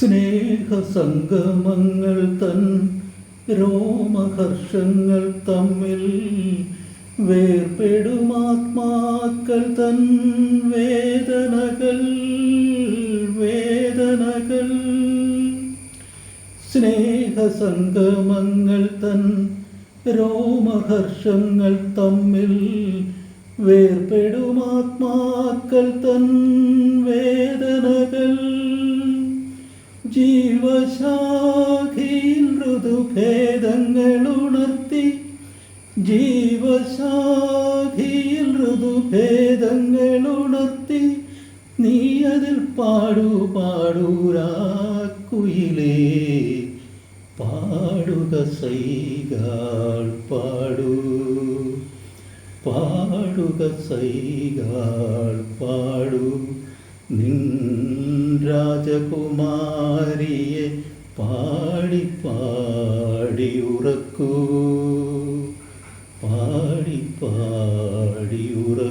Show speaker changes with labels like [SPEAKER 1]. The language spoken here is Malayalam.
[SPEAKER 1] സ്നേഹസംഗമങ്ങൾ തൻ രോമഹർഷങ്ങൾ തമ്മിൽ വേർപെടുമാത്മാക്കൾ തൻ വേദനകൾ വേദനകൾ. സ്നേഹസംഗമങ്ങൾ തൻ രോമഹർഷങ്ങൾ തമ്മിൽ വേർപെടുമാത്മാക്കൾ തൻ വേദനകൾ ജീവശാഖിയിൽ ഋതുഭേദങ്ങൾ ഉണർത്തി. ജീവശാഖിയിൽ ഋതുഭേദങ്ങൾ ഉണർത്തി. നീ അതിൽ പാടു പാടൂരാക്കുയിലേ പാടുക സൈകാൾ പാടൂ. പാടുക സൈകാൾ പാടൂ. രാജകുമാരിയെ പാടി പാടി ഉറക്കൂ പാടി പാടി ഉറക്കൂ